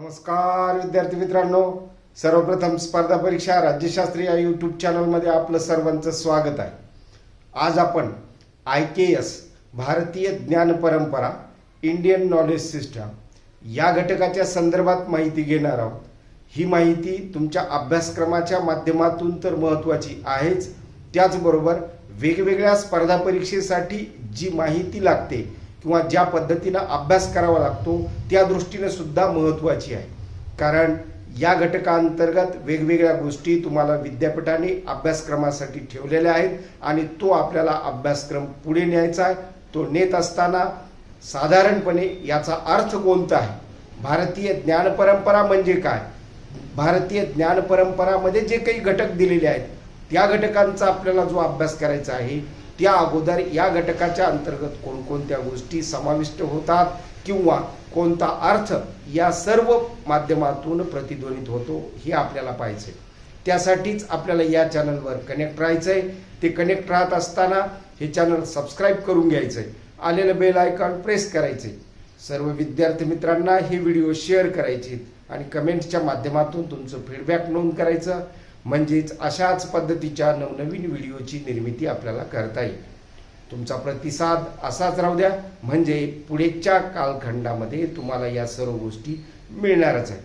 नमस्कार विद्यार्थी मित्रांनो. सर्वप्रथम स्पर्धा परीक्षा राज्यशास्त्री या यूट्यूब चॅनलमध्ये आपलं सर्वांचं स्वागत आहे. आज आपण आय के एस भारतीय ज्ञान परंपरा इंडियन नॉलेज सिस्टम या घटकाच्या संदर्भात माहिती घेणार आहोत. ही माहिती तुमच्या अभ्यासक्रमाच्या माध्यमातून तर महत्त्वाची आहेच. त्याचबरोबर वेगवेगळ्या स्पर्धा परीक्षेसाठी जी माहिती लागते किंवा ज्या पद्धतीनं अभ्यास करावा लागतो त्या दृष्टीने सुद्धा महत्त्वाची आहे. कारण या घटकांतर्गत वेगवेगळ्या गोष्टी तुम्हाला विद्यापीठाने अभ्यासक्रमासाठी ठेवलेल्या आहेत आणि तो आपल्याला अभ्यासक्रम पुढे न्यायचा आहे. तो नेत असताना साधारणपणे याचा अर्थ कोणता आहे? भारतीय ज्ञान परंपरा म्हणजे काय? भारतीय ज्ञान परंपरामध्ये जे काही घटक दिलेले आहेत त्या घटकांचा आपल्याला जो अभ्यास करायचा आहे त्या अगोदर या घटकाच्या अंतर्गत कोणकोणत्या गोष्टी समाविष्ट होतात किंवा कोणता अर्थ या सर्व माध्यमातून प्रतिध्वनित होतो हे आपल्याला पाहिजे त्यासाठीच आपल्याला या चॅनलवर कनेक्ट राहायचं आहे ते कनेक्ट राहत असताना हे चॅनल सबस्क्राईब करून घ्यायचं आहे आलेलं बेल आयकॉन प्रेस करायचे सर्व विद्यार्थी मित्रांना हे व्हिडिओ शेअर करायचे आणि कमेंट्सच्या माध्यमातून तुमचं फीडबॅक नोंद करायचं. म्हणजेच अशाच पद्धतीच्या नवनवीन व्हिडिओची निर्मिती आपल्याला करता येईल. तुमचा प्रतिसाद असाच राहू द्या. म्हणजे पुढेच्या कालखंडामध्ये तुम्हाला या सर्व गोष्टी मिळणारच आहे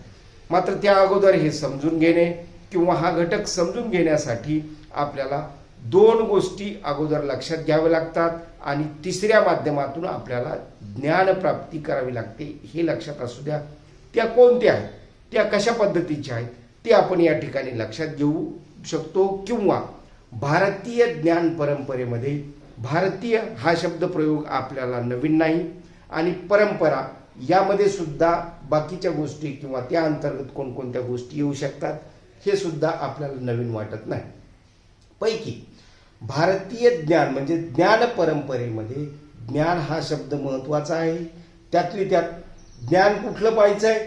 मात्र त्या अगोदर हे समजून घेणे किंवा हा घटक समजून घेण्यासाठी आपल्याला दोन गोष्टी अगोदर लक्षात घ्याव्या लागतात आणि तिसऱ्या माध्यमातून आपल्याला ज्ञानप्राप्ती करावी लागते हे लक्षात असू द्या. त्या कोणत्या आहेत? त्या कशा पद्धतीच्या आहेत? ते आपण या ठिकाणी लक्षात घेऊ शकतो किंवा भारतीय ज्ञान परंपरेमध्ये भारतीय हा शब्द प्रयोग आपल्याला नवीन नाही आणि परंपरा यामध्ये सुद्धा बाकीच्या गोष्टी किंवा त्या अंतर्गत कोणकोणत्या गोष्टी येऊ शकतात हे सुद्धा आपल्याला नवीन वाटत नाही. पैकी भारतीय ज्ञान म्हणजे ज्ञान परंपरेमध्ये ज्ञान हा शब्द महत्त्वाचा आहे. त्यातली त्यात ज्ञान कुठलं पाहायचं आहे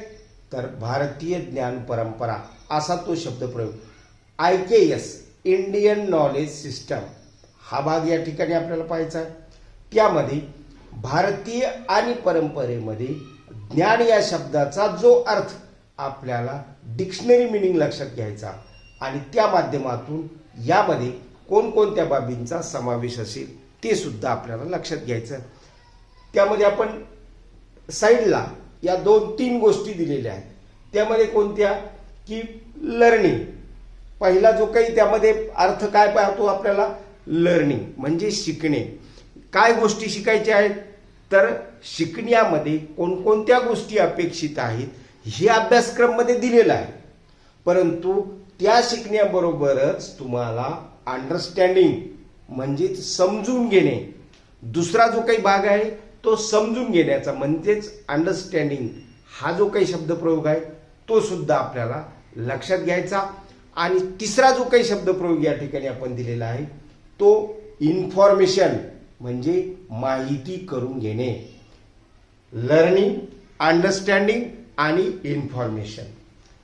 तर भारतीय ज्ञान परंपरा. असा तो शब्द प्रयोग. I K S Indian knowledge system. हा भाग या ठिकाणी आपल्याला पाहायचा आहे. त्यामध्ये भारतीय आणि परंपरेमध्ये ज्ञान या शब्दाचा जो अर्थ आपल्याला डिक्शनरी मिनिंग लक्षात घ्यायचा आणि त्या माध्यमातून यामध्ये कोणकोणत्या बाबींचा समावेश असेल ते सुद्धा आपल्याला लक्षात घ्यायचं. त्यामध्ये आपण साईडला या दोन तीन गोष्टी दिलेल्या आहेत. त्यामध्ये कोणत्या? की लर्निंग पहिला जो काही त्यामध्ये अर्थ काय पाहतो आपल्याला? लर्निंग म्हणजे शिकणे. काय गोष्टी शिकायच्या आहेत? तर शिकण्यामध्ये कोणकोणत्या गोष्टी अपेक्षित आहेत हे अभ्यासक्रममध्ये दिलेलं आहे. परंतु त्या शिकण्याबरोबरच तुम्हाला अंडरस्टँडिंग म्हणजेच समजून घेणे. दुसरा जो काही भाग आहे तो समजून घेण्याचा म्हणजेच अंडरस्टँडिंग हा जो काही शब्दप्रयोग आहे तो सुद्धा आपल्याला लक्षात घ्यायचा. आणि तिसरा जो काही शब्दप्रयोग या ठिकाणी आपण दिलेला आहे तो इन्फॉर्मेशन म्हणजे माहिती करून घेणे. लर्निंग अंडरस्टँडिंग आणि इन्फॉर्मेशन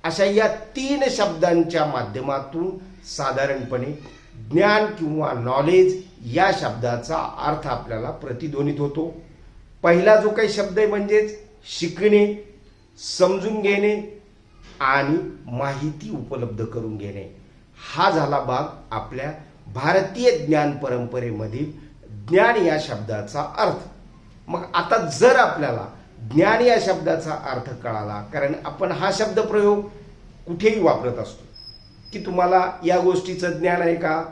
अशा या तीन शब्दांच्या माध्यमातून साधारणपणे ज्ञान किंवा नॉलेज या शब्दाचा अर्थ आपल्याला प्रतिध्वनित होतो. पहिला जो काही शब्द आहे म्हणजेच शिकणे समजून घेणे आणि माहिती उपलब्ध करून घेणे. हा झाला भाग आपल्या भारतीय ज्ञान परंपरेमधील ज्ञान या शब्दाचा अर्थ. मग आता जर आपल्याला ज्ञान या शब्दाचा अर्थ कळाला कारण आपण हा शब्द प्रयोग कुठेही वापरत असतो. की तुम्हाला या गोष्टीचं ज्ञान आहे का?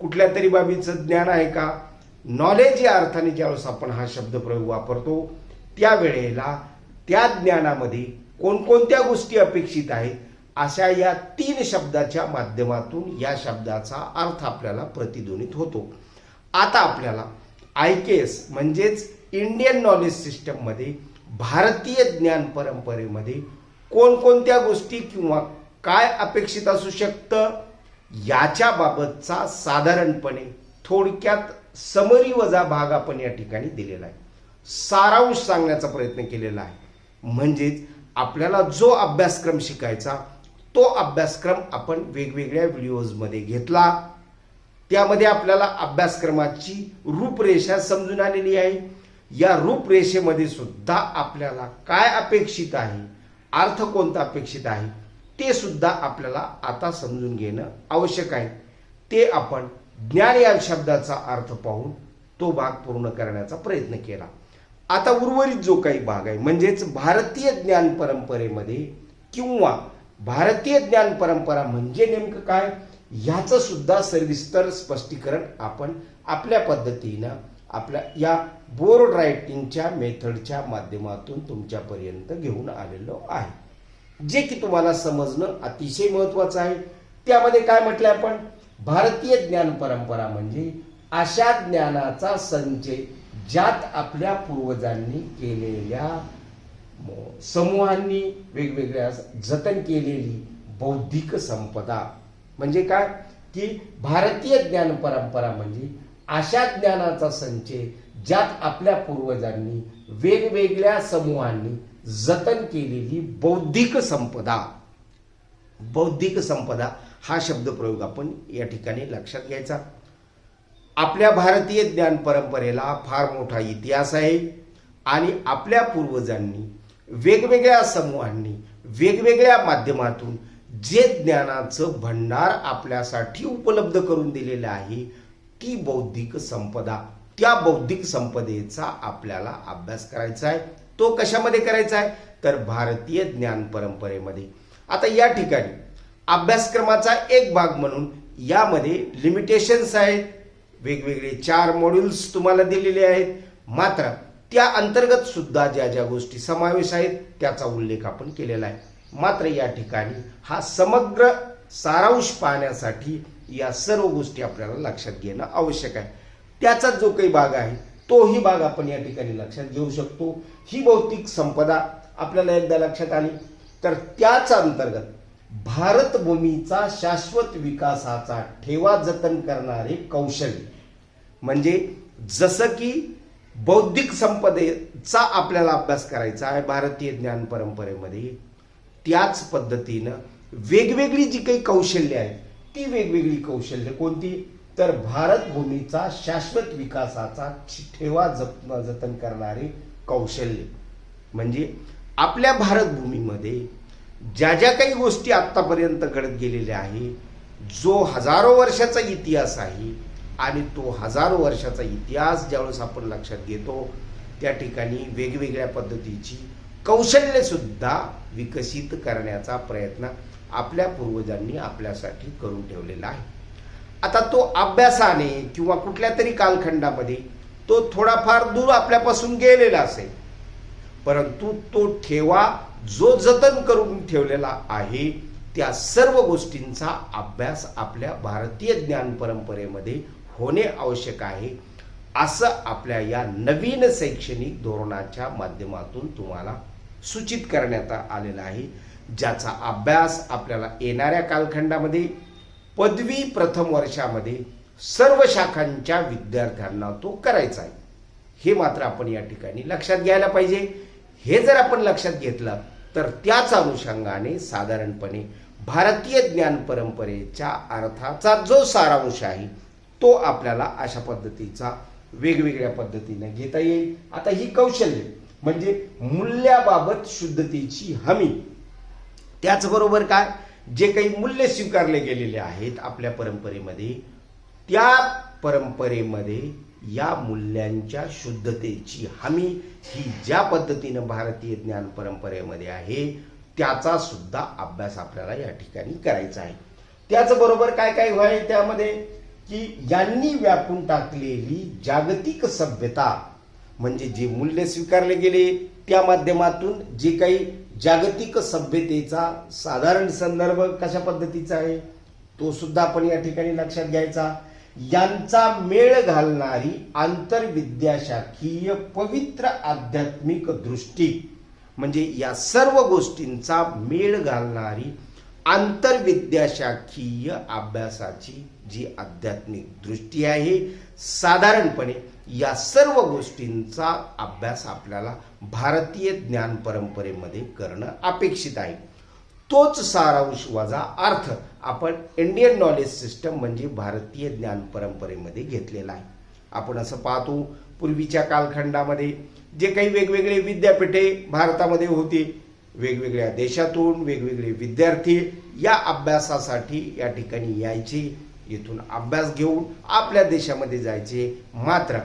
कुठल्या तरी बाबीचं ज्ञान आहे का? नॉलेज या अर्थाने ज्यावेळेस आपण हा शब्दप्रयोग वापरतो त्यावेळेला त्या ज्ञानामध्ये कोणकोणत्या गोष्टी अपेक्षित आहेत? अशा या तीन शब्दाच्या माध्यमातून या शब्दाचा अर्थ आपल्याला प्रतिध्वनित होतो. आता आपल्याला आय के एस म्हणजेच इंडियन नॉलेज सिस्टममध्ये भारतीय ज्ञान परंपरेमध्ये कोणकोणत्या गोष्टी किंवा काय अपेक्षित असू शकतं? याच्या बाबतचा साधारणपणे थोडक्यात समरी वजा भाग आपण या ठिकाणी दिलेला आहे. सारांश सांगण्याचा प्रयत्न केलेला आहे. म्हणजेच आपल्याला जो अभ्यासक्रम शिकायचा तो अभ्यासक्रम आपण वेगवेगळ्या व्हिडिओजमध्ये घेतला. त्यामध्ये आपल्याला अभ्यासक्रमाची रूपरेषा समजून आलेली आहे. या रूपरेषेमध्ये सुद्धा आपल्याला काय अपेक्षित आहे अर्थ कोणता अपेक्षित आहे ते सुद्धा आपल्याला आता समजून घेणं आवश्यक आहे. ते आपण ज्ञान या शब्दाचा अर्थ पाहून तो भाग पूर्ण करण्याचा प्रयत्न केला. आता उर्वरित जो काही भाग आहे म्हणजेच भारतीय ज्ञान परंपरेमध्ये किंवा भारतीय ज्ञान परंपरा म्हणजे नेमकं काय ह्याचं सुद्धा सविस्तर स्पष्टीकरण आपण आपल्या पद्धतीनं आपल्या या बोर्ड रायटिंगच्या मेथडच्या माध्यमातून तुमच्यापर्यंत घेऊन आलेलो आहे. जे की तुम्हाला समजणं अतिशय महत्वाचं आहे. त्यामध्ये काय म्हटलं आपण? भारतीय ज्ञान परंपरा म्हणजे अशा ज्ञानाचा संचय ज्यात आपल्या पूर्वजांनी केलेल्या समूहांनी वेगवेगळ्या जतन केलेली बौद्धिक संपदा. म्हणजे काय? की भारतीय ज्ञान परंपरा म्हणजे अशा ज्ञानाचा संचय ज्यात आपल्या पूर्वजांनी वेगवेगळ्या समूहांनी जतन केलेली बौद्धिक संपदा. बौद्धिक संपदा हा शब्दप्रयोग आपण या ठिकाणी लक्षात घ्यायचा. आपल्या भारतीय ज्ञान परंपरेला फार मोठा इतिहास आहे आणि आपल्या पूर्वजांनी वेगवेगळ्या समूहांनी वेगवेगळ्या माध्यमातून जे ज्ञानाचं भंडार आपल्यासाठी उपलब्ध करून दिलेलं आहे ती बौद्धिक संपदा त्या बौद्धिक संपदेचा आपल्याला अभ्यास करायचा आहे. तो कशामध्ये करायचा आहे? तर भारतीय ज्ञान परंपरेमध्ये. आता या ठिकाणी अभ्यासक्रमाचा एक भाग म्हणून यामध्ये लिमिटेशन्स आहेत. वेगवेगळे चार मॉड्यूल्स तुम्हाला दिलेले आहेत. मात्र त्या अंतर्गत सुद्धा ज्या ज्या गोष्टी समावेश आहेत त्याचा उल्लेख आपण केलेला आहे. मात्र या ठिकाणी हा समग्र सारांश पाहण्यासाठी या सर्व गोष्टी आपल्याला लक्षात घेणं आवश्यक आहे. त्याचा जो काही भाग आहे तोही भाग आपण या ठिकाणी लक्षात घेऊ शकतो. ही भौतिक संपदा आपल्याला एकदा लक्षात आली. तर त्याच अंतर्गत भारतभूमीचा शाश्वत विकासाचा ठेवा जतन करणारे कौशल्य. म्हणजे जसं की बौद्धिक संपदेचा आपल्याला अभ्यास करायचा आहे भारतीय ज्ञान परंपरेमध्ये त्याच पद्धतीनं वेगवेगळी जी काही कौशल्य आहेत ती वेगवेगळी कौशल्य कोणती? तर भारतभूमीचा शाश्वत विकासाचा ठेवा जप जतन करणारे कौशल्य. म्हणजे आपल्या भारतभूमीमध्ये ज्या ज्या काही गोष्टी आत्तापर्यंत घडत गेलेल्या आहे जो हजारो वर्षाचा इतिहास आहे आणि तो हजारो वर्षाचा इतिहास ज्यावेळेस आपण लक्षात घेतो त्या ठिकाणी वेगवेगळ्या पद्धतीची कौशल्यसुद्धा विकसित करण्याचा प्रयत्न आपल्या पूर्वजांनी आपल्यासाठी करून ठेवलेला आहे. आता तो अभ्यासाने किंवा कुठल्या तरी कालखंडामध्ये तो थोडाफार दूर आपल्यापासून गेलेला असेल परंतु तो ठेवा जो जतन करून ठेवलेला आहे त्या सर्व गोष्टींचा अभ्यास आपल्या भारतीय ज्ञान परंपरेमध्ये होणे आवश्यक आहे असं आपल्या या नवीन शैक्षणिक धोरणाच्या माध्यमातून तुम्हाला सूचित करण्यात आलेलं आहे. ज्याचा अभ्यास आपल्याला येणाऱ्या कालखंडामध्ये पदवी प्रथम वर्षामध्ये सर्व शाखांच्या विद्यार्थ्यांना तो करायचा आहे. हे मात्र आपण या ठिकाणी लक्षात घ्यायला पाहिजे. हे जर आपण लक्षात घेतलं तर त्याच अनुषंगाने साधारणपणे भारतीय ज्ञान परंपरेच्या अर्थाचा जो सारांश आहे तो आपल्याला अशा पद्धतीचा वेगवेगळ्या पद्धतीने घेता येईल. आता ही कौशल्य म्हणजे मूल्याबाबत शुद्धतेची हमी त्याचबरोबर काय? जे काही मूल्य स्वीकारले गेलेले आहेत आपल्या परंपरेमध्ये त्या परंपरेमध्ये या मूल्यांच्या शुद्धतेची हमी ही ज्या पद्धतीनं भारतीय ज्ञान परंपरेमध्ये आहे त्याचा सुद्धा अभ्यास आपल्याला या ठिकाणी करायचा आहे. त्याचबरोबर काय काय व्हाय त्यामध्ये? की यांनी व्यापून टाकलेली जागतिक सभ्यता म्हणजे जे मूल्य स्वीकारले गेले त्या माध्यमातून जे काही जागतिक सभ्यतेचा साधारण संदर्भ कशा पद्धतीचा आहे तो सुद्धा आपण या ठिकाणी लक्षात घ्यायचा. यांचा मेळ घालणारी आंतरविद्याशाखीय पवित्र आध्यात्मिक दृष्टी म्हणजे या सर्व गोष्टींचा मेळ घालणारी आंतरविद्याशाखीय अभ्यासाची जी आध्यात्मिक दृष्टी आहे साधारणपणे या सर्व गोष्टींचा अभ्यास आपल्याला भारतीय ज्ञान परंपरेमध्ये करणं अपेक्षित आहे. तोच सारांश वजा अर्थ. आपण इंडियन नॉलेज सिस्टम म्हणजे भारतीय ज्ञान परंपरेमध्ये घेतलेला आहे. आपण असं पाहतो पूर्वीच्या कालखंडामध्ये जे काही वेगवेगळे विद्यापीठे भारतामध्ये होती वेगवेगळ्या देशातून वेगवेगळे विद्यार्थी या अभ्यासासाठी या ठिकाणी यायचे इथून अभ्यास घेऊन आपल्या देशामध्ये जायचे. मात्र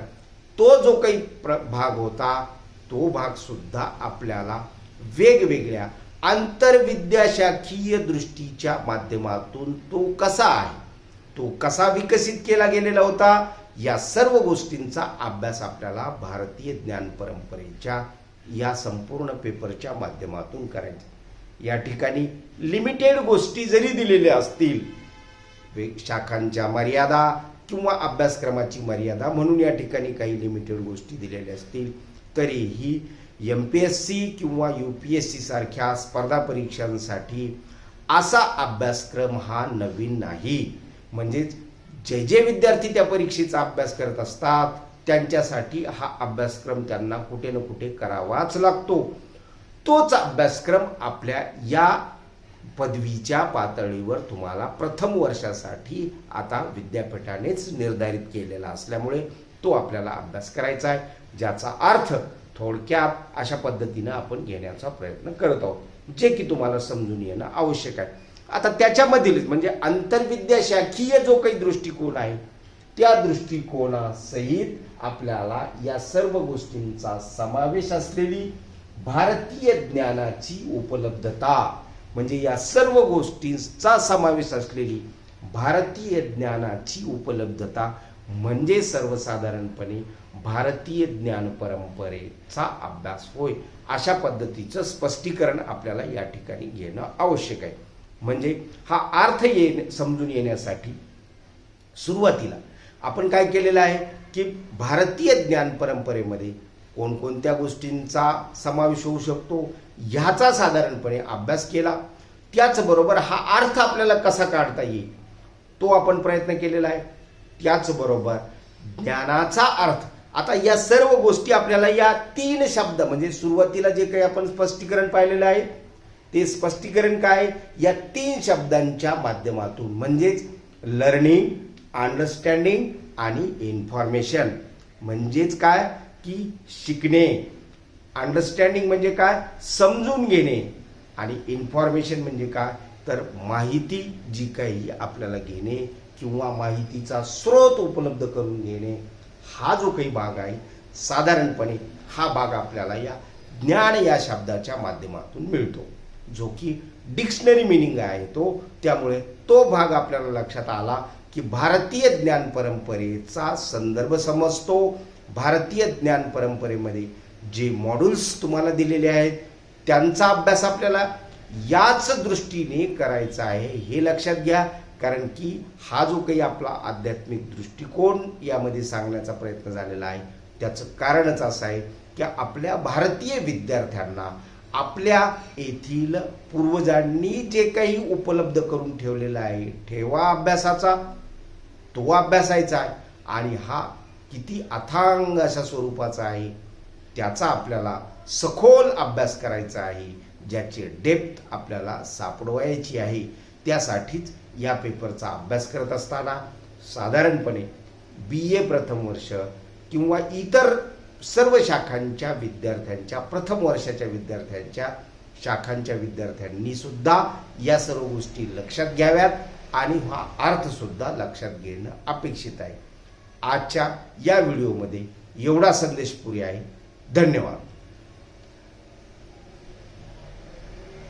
तो जो काही प्र भाग होता तो भागसुद्धा आपल्याला वेगवेगळ्या आंतरविद्याशाखीय दृष्टीच्या माध्यमातून तो कसा आहे? तो कसा विकसित केला गेलेला होता? या सर्व गोष्टींचा अभ्यास आपल्याला भारतीय ज्ञान परंपरेच्या या संपूर्ण पेपरच्या माध्यमातून करायचा या ठिकाणी लिमिटेड गोष्टी जरी दिलेल्या असतील शाखांच्या मर्यादा किंवा अभ्यासक्रमाची मर्यादा म्हणून या ठिकाणी काही लिमिटेड गोष्टी दिलेल्या असतील तरीही एम पी एस सी किंवा यू पी एस सी सारख्या स्पर्धा परीक्षांसाठी असा अभ्यासक्रम हा नवीन नाही. म्हणजेच जे जे विद्यार्थी त्या परीक्षेचा अभ्यास करत असतात त्यांच्यासाठी हा अभ्यासक्रम त्यांना कुठे ना कुठे करावाच लागतो. तोच अभ्यासक्रम आपल्या या पदवीच्या पातळीवर तुम्हाला प्रथम वर्षासाठी आता विद्यापीठानेच निर्धारित केलेला असल्यामुळे तो आपल्याला अभ्यास करायचा आहे ज्याचा अर्थ थोडक्यात अशा पद्धतीनं आपण घेण्याचा प्रयत्न करत आहोत. जे की तुम्हाला समजून येणं आवश्यक आहे. आता त्याच्यामधील म्हणजे आंतरविद्याशाखीय जो काही दृष्टिकोन आहे त्या दृष्टिकोनासहित आपल्याला या सर्व गोष्टींचा समावेश असलेली भारतीय ज्ञानाची उपलब्धता म्हणजे या सर्व गोष्टींचा समावेश असलेली भारतीय ज्ञानाची उपलब्धता म्हणजे सर्वसाधारणपणे भारतीय ज्ञान परंपरेचा अभ्यास होय अशा पद्धतीचं स्पष्टीकरण आपल्याला या ठिकाणी घेणं आवश्यक आहे. म्हणजे हा अर्थ येणे समजून येण्यासाठी सुरुवातीला आपण काय केलेलं आहे की भारतीय ज्ञान परंपरेमध्ये कोणकोणत्या गोष्टींचा समावेश होऊ शकतो ह्याचा साधारणपणे अभ्यास केला. त्याचबरोबर हा अर्थ आपल्याला कसा काढता येईल तो आपण प्रयत्न केलेला आहे. त्याचबरोबर ज्ञानाचा अर्थ. आता या सर्व गोष्टी आपल्याला या तीन शब्द म्हणजे सुरुवातीला जे काही आपण स्पष्टीकरण पाहिलेलं आहे ते स्पष्टीकरण काय? या तीन शब्दांच्या माध्यमातून म्हणजेच लर्निंग अंडरस्टँडिंग आणि इन्फॉर्मेशन म्हणजेच काय? की शिकणे. अंडरस्टँडिंग म्हणजे काय? समजून घेणे. आणि इन्फॉर्मेशन म्हणजे काय? तर माहिती जी काही आपल्याला घेणे किंवा माहितीचा स्रोत उपलब्ध करून घेणे हा जो काही भाग आहे साधारणपणे हा भाग आपल्याला या ज्ञान या शब्दाच्या माध्यमातून मिळतो. जो की डिक्शनरी मिनिंग आहे तो त्यामुळे तो भाग आपल्याला लक्षात आला की भारतीय ज्ञान परंपरेचा संदर्भ समजतो. भारतीय ज्ञान परंपरेमध्ये जे मॉड्यूल्स तुम्हाला दिलेले आहेत त्यांचा अभ्यास आपल्याला याच दृष्टीने करायचा आहे हे लक्षात घ्या. कारण की हा जो काही आपला आध्यात्मिक दृष्टिकोन यामध्ये सांगण्याचा प्रयत्न झालेला आहे त्याचं कारणच असं आहे की आपल्या भारतीय विद्यार्थ्यांना आपल्या येथील पूर्वजांनी जे काही उपलब्ध करून ठेवलेलं आहे ठेवा अभ्यासाचा तो अभ्यासायचा आहे आणि हा किती अथांग अशा स्वरूपाचा आहे त्याचा आपल्याला सखोल अभ्यास करायचा आहे ज्याची डेप्थ आपल्याला सापडवायची आहे त्यासाठीच या पेपरचा अभ्यास करत असताना साधारणपणे बी ए प्रथम वर्ष किंवा इतर सर्व शाखांच्या विद्यार्थ्यांच्या प्रथम वर्षाच्या विद्यार्थ्यांच्या शाखांच्या विद्यार्थ्यांनी सुद्धा या सर्व गोष्टी लक्षात घ्याव्यात आणि हा अर्थसुद्धा लक्षात घेणं अपेक्षित आहे. आजच्या या व्हिडिओमध्ये एवढा संदेश पुरे आहे. धन्यवाद.